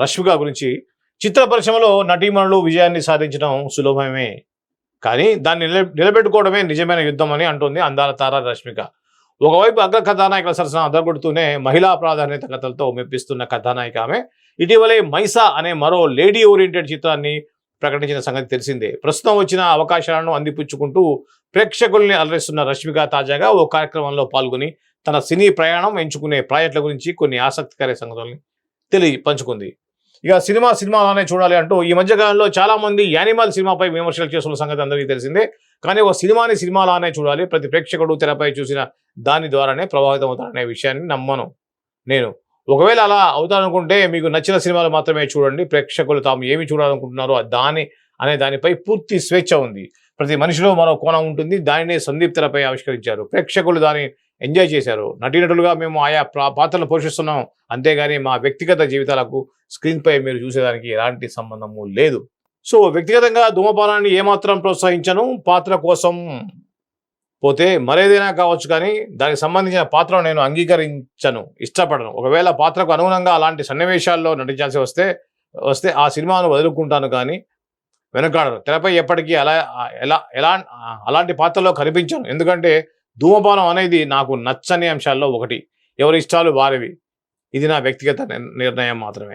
రష్మిక గురించి చిత్ర పరిశ్రమలో నటీమణులు విజయాన్ని సాధించడం సులభమే. కానీ దాన్ని నిలబె నిలబెట్టుకోవడమే నిజమైన యుద్ధం అని అంటుంది అందాల తార రష్మిక. ఒకవైపు అగ్ర కథానాయకుల సరసన అదరగొడుతూనే మహిళా ప్రాధాన్యత కథలతో మెప్పిస్తున్న కథానాయిక ఆమె. ఇటీవలే మైసా అనే మరో లేడీ ఓరియంటెడ్ చిత్రాన్ని ప్రకటించిన సంగతి తెలిసిందే. ప్రస్తుతం వచ్చిన అవకాశాలను అందిపుచ్చుకుంటూ ప్రేక్షకుల్ని అలరిస్తున్న రష్మిక తాజాగా ఓ కార్యక్రమంలో పాల్గొని తన సినీ ప్రయాణం ఎంచుకునే ప్రాజెక్టుల గురించి కొన్ని ఆసక్తికర సంగతుల్ని తెలియ పంచుకుంది ఇక సినిమా సినిమాలానే చూడాలి అంటూ ఈ మధ్యకాలంలో చాలామంది చాలా మంది యానిమల్ సినిమాపై విమర్శలు చేస్తున్న సంగతి అందరికీ తెలిసిందే. కానీ ఒక సినిమాని సినిమాలానే చూడాలి. ప్రతి ప్రేక్షకుడు తెరపై చూసిన దాని ద్వారానే ప్రభావితం అవుతారనే విషయాన్ని నమ్మను నేను. ఒకవేళ అలా అవుతారనుకుంటే మీకు నచ్చిన సినిమాలు మాత్రమే చూడండి. ప్రేక్షకులు తాము ఏమి చూడాలనుకుంటున్నారో దాని అనే దానిపై పూర్తి స్వేచ్ఛ ఉంది. ప్రతి మనిషిలో మరో కోణం ఉంటుంది. దానిని సందీప్ తెరపై ఆవిష్కరించారు. ప్రేక్షకులు దాని ఎంజాయ్ చేశారు. నటీనటులుగా మేము ఆయా పాత్రలు పోషిస్తున్నాం. అంతేగాని మా వ్యక్తిగత జీవితాలకు స్క్రీన్పై మీరు చూసేదానికి ఎలాంటి సంబంధము లేదు. సో వ్యక్తిగతంగా ధూమపానాన్ని ఏమాత్రం ప్రోత్సహించను. పాత్ర కోసం పోతే మరేదైనా కావచ్చు కానీ దానికి సంబంధించిన పాత్రను నేను అంగీకరించను. ఇష్టపడను. ఒకవేళ పాత్రకు అనుగుణంగా అలాంటి సన్నివేశాల్లో నటించాల్సి వస్తే వస్తే ఆ సినిమాను వదులుకుంటాను కానీ వెనకాడను. తెరపై ఎప్పటికీ అలా ఎలా ఎలా అలాంటి పాత్రలో కనిపించను. ఎందుకంటే ధూమపానం అనేది నాకు నచ్చని అంశాల్లో ఒకటి. ఎవరి ఇష్టాలు వారివి. ఇది నా వ్యక్తిగత నిర్ణయం మాత్రమే.